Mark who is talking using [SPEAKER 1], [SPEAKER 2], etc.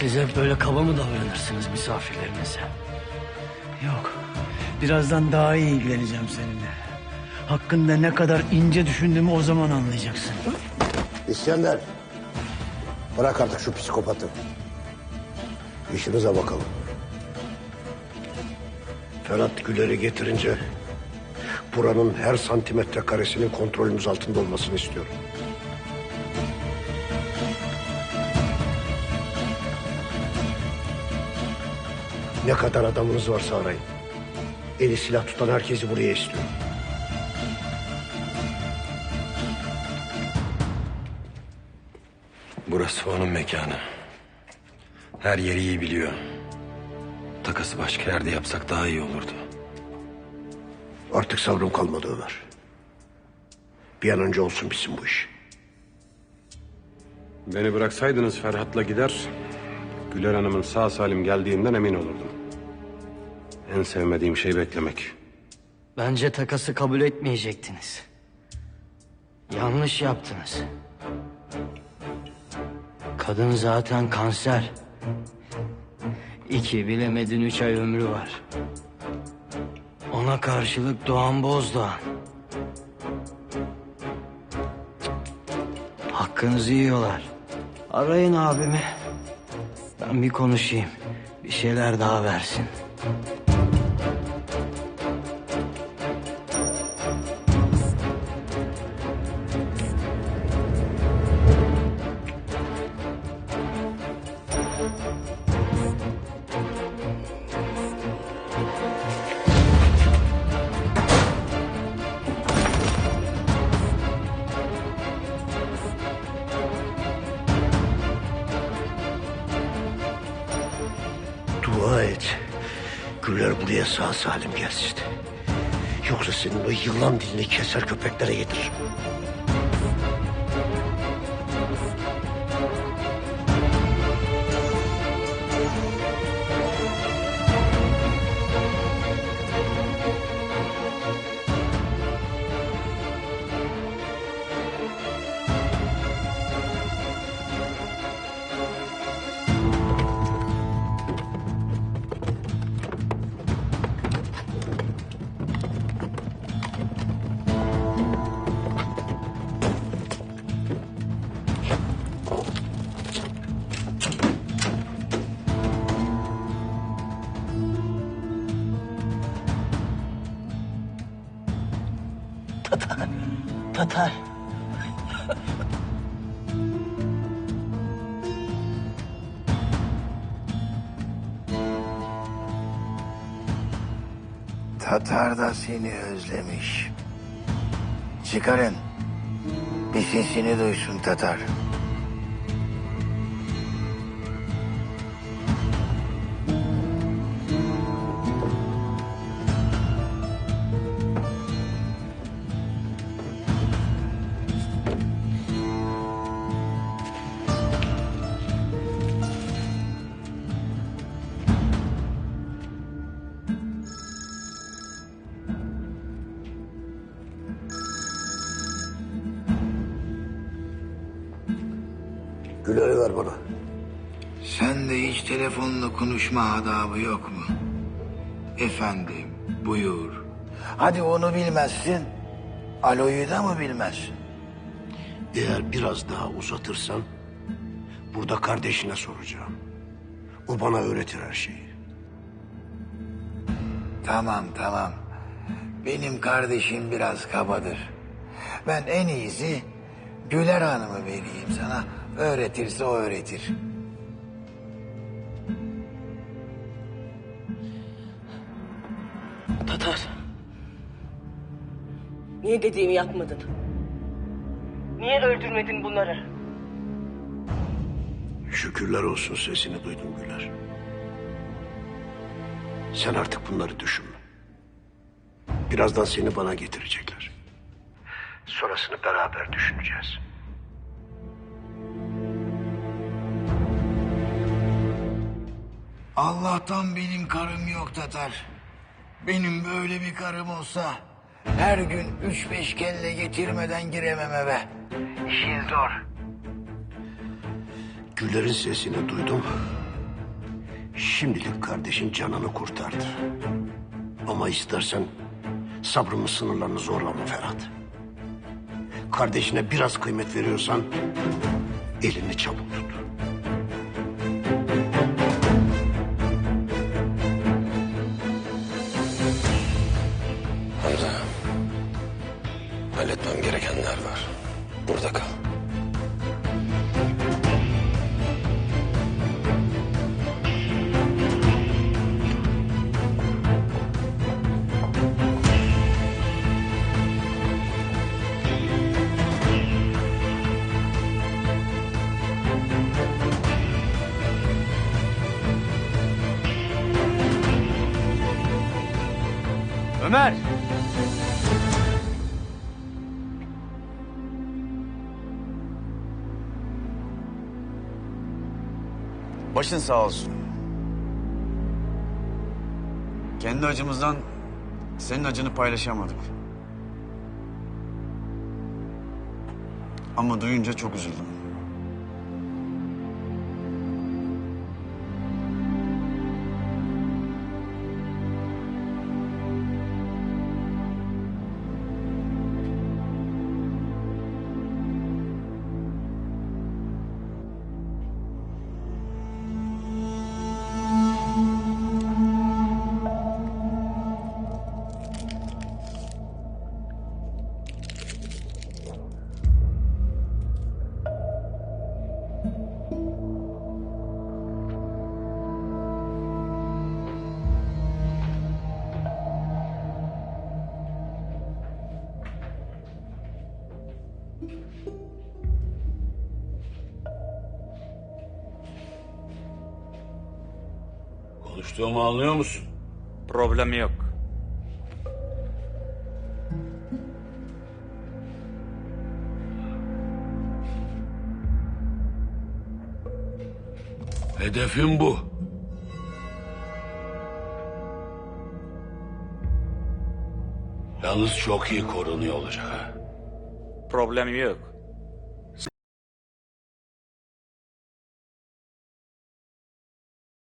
[SPEAKER 1] Siz hep böyle kaba mı davranırsınız misafirlerinize?
[SPEAKER 2] Yok. Birazdan daha iyi ilgileneceğim seninle. Hakkında ne kadar ince düşündüğümü o zaman anlayacaksın.
[SPEAKER 3] İskender. Bırak artık şu psikopatı. İşimize bakalım. Ferhat Güler'i getirince... ...buranın her santimetre karesinin kontrolümüz altında olmasını istiyorum. Ne kadar adamınız varsa arayın. Eli silah tutan herkesi buraya istiyorum.
[SPEAKER 4] Burası onun mekanı. Her yeri iyi biliyor. Takası başka yerde yapsak daha iyi olurdu.
[SPEAKER 3] Artık sabrım kalmadı Ömer. Bir an önce olsun bitsin bu iş.
[SPEAKER 5] Beni bıraksaydınız Ferhat'la gider... ...Güler Hanım'ın sağ salim geldiğinden emin olurdum. En sevmediğim şey beklemek.
[SPEAKER 1] Bence takası kabul etmeyecektiniz. Yanlış yaptınız. Kadın zaten kanser. İki bilemedin üç ay ömrü var. Ona karşılık Doğan Bozdoğan. Hakkınızı yiyorlar. Arayın abimi. Ben bir konuşayım. Bir şeyler daha versin.
[SPEAKER 3] Sağ salim gelsin. Yoksa senin o yılan dilini keser köpeklere yediririm.
[SPEAKER 2] Tatar.
[SPEAKER 6] Tatar da seni özlemiş. Çıkarın. Bir sesini duysun Tatar.
[SPEAKER 3] Güler'i ver bana.
[SPEAKER 6] Sen de hiç telefonla konuşma adabı yok mu? Efendim, buyur. Hadi onu bilmezsin. Aloyu da mı bilmezsin?
[SPEAKER 3] Eğer biraz daha uzatırsan... ...burada kardeşine soracağım. O bana öğretir her şeyi.
[SPEAKER 6] Tamam tamam. Benim kardeşim biraz kabadır. Ben en iyisi Güler Hanım'ı vereyim sana. Öğretirse o öğretir.
[SPEAKER 7] Tatar. Niye dediğimi yapmadın? Niye öldürmedin bunları?
[SPEAKER 3] Şükürler olsun sesini duydum Güler. Sen artık bunları düşünme. Birazdan seni bana getirecekler. Sonrasını beraber düşüneceğiz.
[SPEAKER 6] Allah'tan benim karım yok Tatar. Benim böyle bir karım olsa her gün üç beş kelle getirmeden giremem eve. İşin zor.
[SPEAKER 3] Güler'in sesini duydum. Şimdilik kardeşin canını kurtardı. Ama istersen sabrımın sınırlarını zorlama Ferhat. Kardeşine biraz kıymet veriyorsan elini çabuk tut.
[SPEAKER 4] Halletmem gerekenler var. Burada kal.
[SPEAKER 2] Ömer! Başın sağ olsun. Kendi acımızdan senin acını paylaşamadık. Ama duyunca çok üzüldüm.
[SPEAKER 3] Konuştuğumu anlıyor musun?
[SPEAKER 8] Problemi yok.
[SPEAKER 3] Hedefim bu. Yalnız çok iyi korunuyor olacak ha.
[SPEAKER 8] Problemi yok.